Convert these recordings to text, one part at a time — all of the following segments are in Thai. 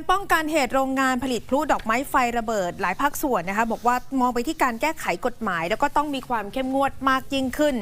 การป้องกันเหตุโรงงานผลิตพลุดอกไม้ไฟระเบิดหลายภาคส่วนนะคะบอกว่ามองไปที่การแก้ไขกฎหมาย แล้วก็ต้องมีความเข้มงวดมากยิ่งขึ้น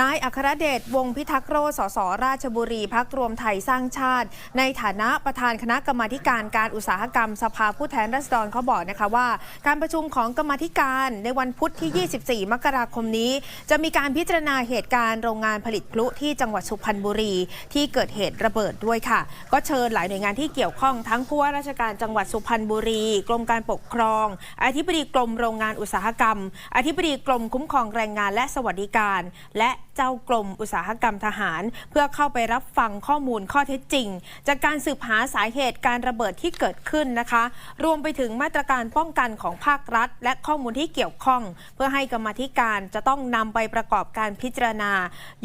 นายอัครเดชวงพิทักษ์โรสสราชบุรีพักรวมไทยสร้างชาติ ในฐานะประธานคณะกรรมาการการอุตสาหกรรมสภาผู้แทนราษฎรเขาบอกนะคะว่า การประชุมของกรรมาธิการในวันพุธที่ 24 มกราคมนี้ จะมีการพิจารณาเหตุการณ์โรงงานผลิตพลุที่จังหวัดสุพรรณบุรี ที่เกิดเหตุระเบิดด้วยค่ะ ก็เชิญหลายหน่วยงานที่เกี่ยวข้องทั้งผู้ว่าราชการจังหวัดสุพรรณบุรี กรมการปกครอง อธิบดีกรมโรงงานอุตสาหกรรม อธิบดีกรมคุ้มครองแรงงานและสวัสดิการ และ จ้ากรมอุตสาหกรรมทหาร เพื่อเข้าไปรับฟังข้อมูลข้อเท็จจริง จากการสืบหาสาเหตุการระเบิดที่เกิดขึ้นนะคะ รวมไปถึงมาตรการป้องกันของภาครัฐ และข้อมูลที่เกี่ยวข้อง เพื่อให้กรรมธิการจะต้องนำไปประกอบการพิจารณา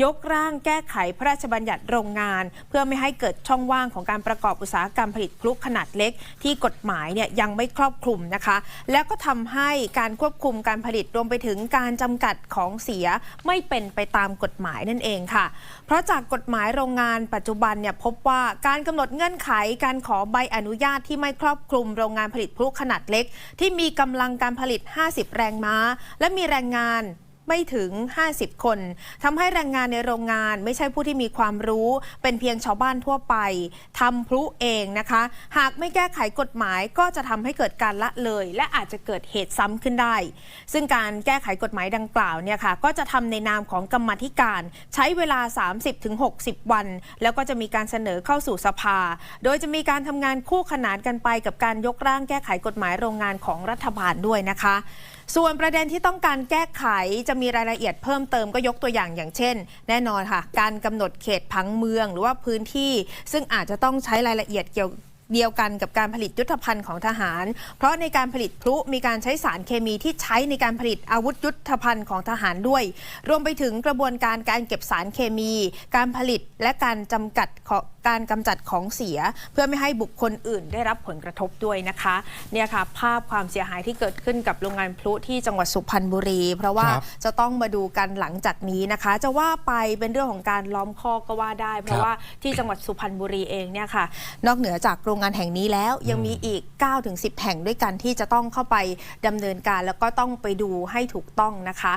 ยกร่างแก้ไขพระราชบัญญัติโรงงาน เพื่อไม่ให้เกิดช่องว่างของการประกอบอุตสาหกรรมผลิตพลุขนาดเล็ก ที่กฎหมายเนี่ยยังไม่ครอบคลุมนะคะ แล้วก็ทำให้การควบคุมการผลิตรวมไปถึงการจำกัดของเสียไม่เป็นไปตามกฎฎหมายนั่นเองค่ะ เพราะจากกฎหมายโรงงานปัจจุบันเนี่ยพบว่าการกำหนดเงื่อนไขการขอใบอนุญาตที่ไม่ครอบคลุมโรงงานผลิตพลุขนาดเล็ก ที่มีกำลังการผลิต 50 แรงม้า และมีแรงงาน ไม่ถึง 50 คนทำให้แรงงานในโรงงานไม่ใช่ผู้ที่มีความรู้ เป็นเพียงชาวบ้านทั่วไปทำพลุเองนะคะ หากไม่แก้ไขกฎหมายก็จะทำให้เกิดการละเลย และอาจจะเกิดเหตุซ้ำขึ้นได้ ซึ่งการแก้ไขกฎหมายดังกล่าวเนี่ยค่ะก็จะทำในนามของกรรมธิการ ใช้เวลา 30-60 วัน แล้วก็จะมีการเสนอเข้าสู่สภา โดยจะมีการทำงานคู่ขนานกันไปกับการยกร่างแก้ไขกฎหมายโรงงานของรัฐบาลด้วยนะคะ ส่วนประเด็นที่ต้องการแก้ไขจะมีรายละเอียดเพิ่มเติมก็ยกตัวอย่างอย่างเช่น แน่นอนค่ะ การกำหนดเขตผังเมืองหรือว่าพื้นที่ ซึ่งอาจจะต้องใช้รายละเอียดเกี่ยวเดียวกันกับการผลิตยุทธภัณฑ์ของทหาร เพราะในการผลิตพลุมีการใช้สารเคมีที่ใช้ในการผลิตอาวุธยุทธภัณฑ์ของทหารด้วย รวมไปถึงกระบวนการการเก็บสารเคมี การผลิตและการจำกัดข การกำจัดของเสีย เพื่อไม่ให้บุคคลอื่นได้รับผลกระทบด้วยนะคะเนี่ยค่ะภาพความเสียหายที่เกิดขึ้นกับโรงงานพลุที่จังหวัดสุพรรณบุรี เพราะว่าครับจะต้องมาดูกันหลังจากนี้นะคะ จะว่าไปเป็นเรื่องของการล้อมคอกก็ว่าได้ เพราะว่าที่จังหวัดสุพรรณบุรีเองเนี่ยค่ะ นอกเหนือจากโรงงานแห่งนี้แล้ว ยังมีอีก 9-10 แห่งด้วยกันที่จะต้องเข้าไปดำเนินการแล้วก็ต้องไปดูให้ถูกต้องนะคะ